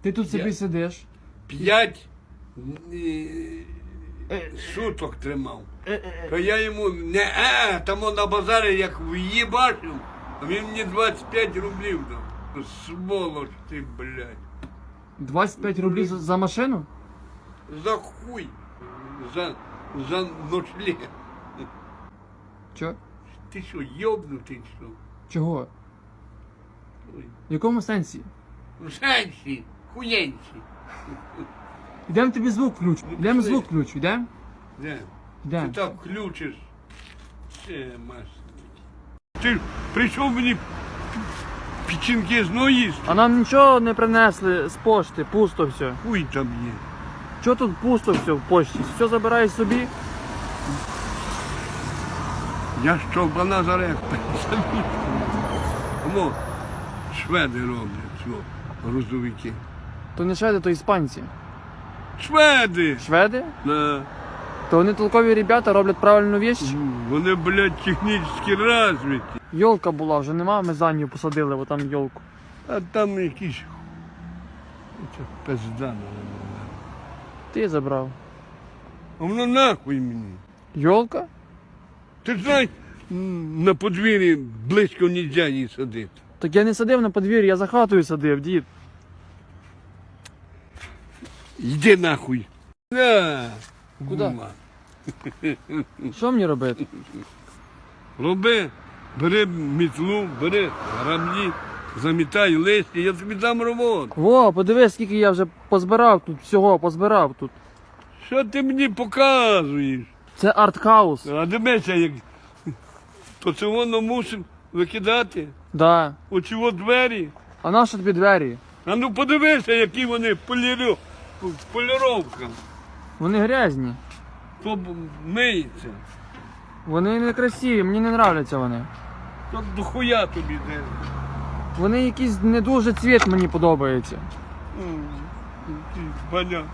Ти тут собі Я- сидиш. П'ять е, суток тримав. То я йому не е, там на базарі як в'їбашив, а він мені 25 рублів дав. Сволоч ти, блядь. 25 рублів за, за машину? За хуй. За, за ночлег. Чо? Ти що, йобнутий що? Чого? Ой. В якому сенсі? Ну, Сенсі, хуєнці. Йдемо тобі звук включу. Йдемо звук включу, йдемо? Де? Ти Йдемо. так включиш. Ще маш. Ти ж прийшов мені печінки знову їсти. А нам нічого не принесли з пошти, пусто все. Хуй там є. Чого тут пусто все в пошті? Все забираєш собі? Я ж човбана зарек. Тому шведи роблять, що, грузовики. То не шведи, то іспанці. Шведи! Шведи? Да. То вони толкові ребята роблять правильну віч. Вони, блядь, технічно розвиті. Йолка була, вже нема, ми за нею посадили, бо там йолку. А там якісь. Це пизда. Ти забрав. А воно нахуй мені. Йолка? Ти ж знаєш, на подвір'ї близько нельзя її садити. Так я не садив на подвір'ї, я за хатою садив, дід. Йди нахуй. На. Куда? гума. Що мені робити? Роби, бери мітлу, бери граблі, замітай листя, я тобі дам роботу. Во, подивись, скільки я вже позбирав тут, всього позбирав тут. Що ти мені показуєш? Це артхаус. А дивися, як то це воно мусимо викидати. Да. Оці от двері. А на що тобі двері? А ну подивися, які вони полірю, поліровка. Вони грязні. То миється. Вони не красиві, мені не нравляться вони. То дохуя тобі де. Вони якийсь не дуже цвіт мені подобається. Баня.